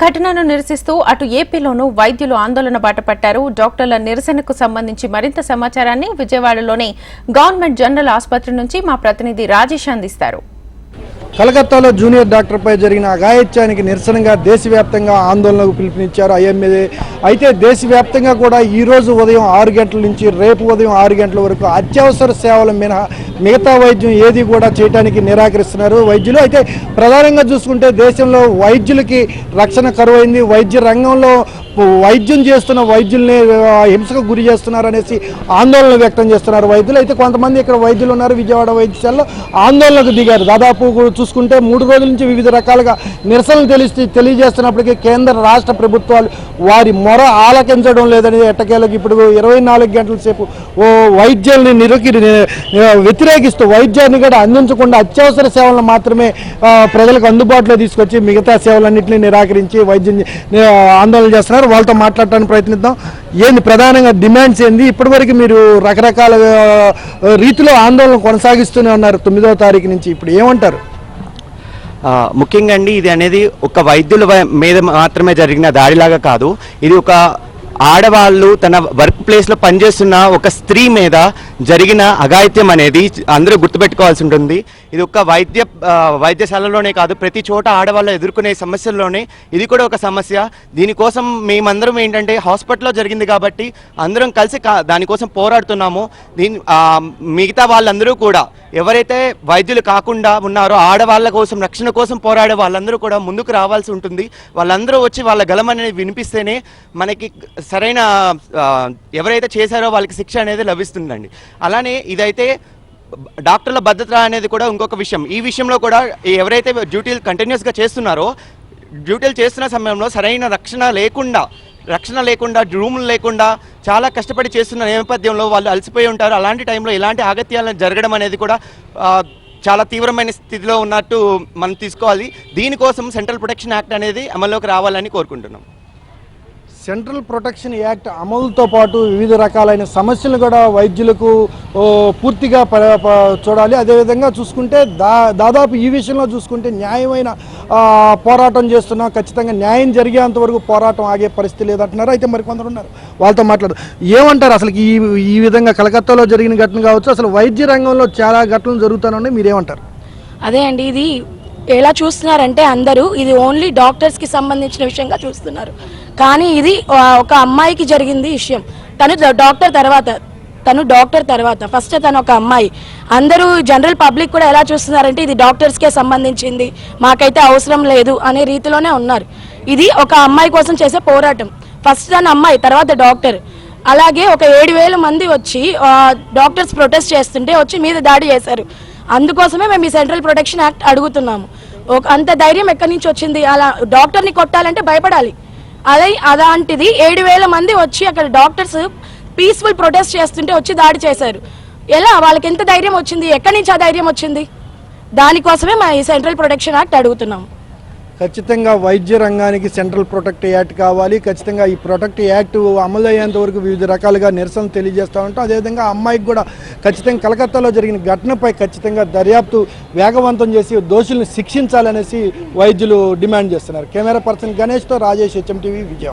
ఘటనను నిరసిస్తూ అటు ఏపీలోనూ వైద్యులు ఆందోళన బాటపట్టారు డాక్టర్ల నిరసనకు సంబంధించి మరింత సమాచారాన్ని విజయవాడలోని గవర్నమెంట్ జనరల్ ఆసుపత్రి నుంచి మా ప్రతినిధి రాజేష్ అందిస్తారు. కలకత్తాలో జూనియర్ డాక్టర్పై జరిగిన అఘాయిత్యానికి నిరసనగా దేశవ్యాప్తంగా ఆందోళనకు పిలుపునిచ్చారు ఐఎంఏ. అయితే దేశవ్యాప్తంగా కూడా ఈ రోజు ఉదయం ఆరు గంటల నుంచి రేపు ఉదయం ఆరు గంటల వరకు అత్యవసర సేవల మినహా మిగతా వైద్యం ఏది కూడా చేయడానికి నిరాకరిస్తున్నారు. వైద్యులు అయితే ప్రధానంగా చూసుకుంటే దేశంలో వైద్యులకి రక్షణ కరువైంది. వైద్య రంగంలో వైద్యం చేస్తున్న వైద్యుల్ని హింసకు గురి చేస్తున్నారు అనేసి ఆందోళన వ్యక్తం చేస్తున్నారు. వైద్యులు అయితే కొంతమంది ఇక్కడ వైద్యులు ఉన్నారు. విజయవాడ వైద్యశాలలో ఆందోళనకు దిగారు. దాదాపు చూసుకుంటే మూడు రోజుల నుంచి వివిధ రకాలుగా నిరసనలు తెలిసి తెలియజేస్తున్నప్పటికీ కేంద్ర రాష్ట్ర ప్రభుత్వాలు వారి మొర ఆలకించడం లేదని ఎట్టకేలకు ఇప్పుడు ఇరవై నాలుగు గంటల సేపు ఓ వైద్యాన్ని నిరకి వ్యతిరేకిస్తూ వైద్యాన్ని కూడా అందించకుండా అత్యవసర సేవలను మాత్రమే ప్రజలకు అందుబాటులో తీసుకొచ్చి మిగతా సేవలన్నింటినీ నిరాకరించి వైద్యం ఆందోళన చేస్తున్నారు. వాళ్ళతో మాట్లాడటానికి ప్రయత్నిద్దాం. ఏంది ప్రధానంగా డిమాండ్స్ ఏంది? ఇప్పటివరకు మీరు రకరకాల రీతిలో ఆందోళన కొనసాగిస్తూనే ఉన్నారు తొమ్మిదవ తారీఖు నుంచి. ఇప్పుడు ఏమంటారు? ముఖ్యంగా అండి ఇది అనేది ఒక వైద్యుల మీద మాత్రమే జరిగిన దాడిలాగా కాదు. ఇది ఒక ఆడవాళ్ళు తన వర్క్ ప్లేస్లో పనిచేస్తున్న ఒక స్త్రీ మీద జరిగిన అఘాయిత్యం అనేది అందరూ గుర్తుపెట్టుకోవాల్సి ఉంటుంది. ఇది ఒక వైద్య వైద్యశాలలోనే కాదు ప్రతి చోట ఆడవాళ్ళు ఎదుర్కొనే సమస్యల్లోనే ఇది కూడా ఒక సమస్య. దీనికోసం మేమందరం ఏంటంటే హాస్పిటల్లో జరిగింది కాబట్టి అందరం కలిసి కా- దానికోసం పోరాడుతున్నాము. దీని మిగతా వాళ్ళందరూ కూడా ఎవరైతే వైద్యులు కాకుండా ఉన్నారో ఆడవాళ్ళ కోసం రక్షణ కోసం పోరాడే వాళ్ళందరూ కూడా ముందుకు రావాల్సి ఉంటుంది. వాళ్ళందరూ వచ్చి వాళ్ళ గలం అనేది వినిపిస్తేనే మనకి సరైన ఎవరైతే చేశారో వాళ్ళకి శిక్ష అనేది లభిస్తుందండి. అలానే ఇదైతే డాక్టర్ల భద్రత అనేది కూడా ఇంకొక విషయం. ఈ విషయంలో కూడా ఎవరైతే డ్యూటీలు కంటిన్యూస్గా చేస్తున్నారో డ్యూటీలు చేస్తున్న సమయంలో సరైన రక్షణ లేకుండా రక్షణ లేకుండా రూములు లేకుండా చాలా కష్టపడి చేస్తున్న నేపథ్యంలో వాళ్ళు అలసిపోయి ఉంటారు. అలాంటి టైంలో ఇలాంటి ఆగత్యాలను జరగడం అనేది కూడా చాలా తీవ్రమైన స్థితిలో ఉన్నట్టు మనం తీసుకోవాలి. దీనికోసం సెంట్రల్ ప్రొటెక్షన్ యాక్ట్ అనేది అమల్లోకి రావాలని కోరుకుంటున్నాం. సెంట్రల్ ప్రొటెక్షన్ యాక్ట్ అమలుతో పాటు వివిధ రకాలైన సమస్యలు కూడా వైద్యులకు పూర్తిగా ప- చూడాలి. అదేవిధంగా చూసుకుంటే దా దాదాపు ఈ విషయంలో చూసుకుంటే న్యాయమైన పోరాటం చేస్తున్నాం ఖచ్చితంగా న్యాయం జరిగేంత వరకు పోరాటం ఆగే పరిస్థితి లేదంటున్నారు. అయితే మరి కొందరు ఉన్నారు. వాళ్ళతో మాట్లాడు ఏమంటారు అసలు ఈ ఈ విధంగా కలకత్తాలో జరిగిన ఘటన కావచ్చు అసలు వైద్య రంగంలో చాలా ఘటనలు జరుగుతానని మీరేమంటారు? అదే అండి ఇది ఎలా చూస్తున్నారంటే అందరూ ఇది ఓన్లీ డాక్టర్స్కి సంబంధించిన విషయంగా చూస్తున్నారు. కానీ ఇది ఒక అమ్మాయికి జరిగింది విషయం. తను డాక్టర్ తర్వాత తను డాక్టర్ తర్వాత ఫస్ట్ తను ఒక అమ్మాయి. అందరూ జనరల్ పబ్లిక్ కూడా ఎలా చూస్తున్నారంటే ఇది డాక్టర్స్కే సంబంధించింది మాకైతే అవసరం లేదు అనే రీతిలోనే ఉన్నారు. ఇది ఒక అమ్మాయి కోసం చేసే పోరాటం. ఫస్ట్ తను అమ్మాయి తర్వాత డాక్టర్. అలాగే ఒక ఏడు వేల మంది వచ్చి డాక్టర్స్ ప్రొటెస్ట్ చేస్తుంటే వచ్చి మీద దాడి చేశారు. అందుకోసమే మేము ఈ సెంట్రల్ ప్రొటెక్షన్ యాక్ట్ అడుగుతున్నాము. ఒక అంత ధైర్యం ఎక్కడి నుంచి వచ్చింది? అలా డాక్టర్ని కొట్టాలంటే భయపడాలి. అదే అలాంటిది ఏడు వేల మంది వచ్చి అక్కడ డాక్టర్స్ పీస్ఫుల్ ప్రొటెస్ట్ చేస్తుంటే వచ్చి దాడి చేశారు. ఎలా? వాళ్ళకి ఎంత ధైర్యం వచ్చింది? ఎక్కడి నుంచి ఆ ధైర్యం వచ్చింది? దానికోసమే మా ఈ సెంట్రల్ ప్రొటెక్షన్ యాక్ట్ అడుగుతున్నాము. ఖచ్చితంగా వైద్య రంగానికి సెంట్రల్ ప్రొటెక్ట్ యాక్ట్ కావాలి. ఖచ్చితంగా ఈ ప్రొటెక్ట్ యాక్ట్ అమలు అయ్యేంత వరకు వివిధ రకాలుగా నిరసన తెలియజేస్తూ ఉంటాం. అదేవిధంగా అమ్మాయికి కూడా ఖచ్చితంగా కలకత్తాలో జరిగిన ఘటనపై ఖచ్చితంగా దర్యాప్తు వేగవంతం చేసి దోషుల్ని శిక్షించాలనేసి వైద్యులు డిమాండ్ చేస్తున్నారు. కెమెరా పర్సన్ గణేష్తో రాజేష్ హెచ్ఎం టీవీ విజయం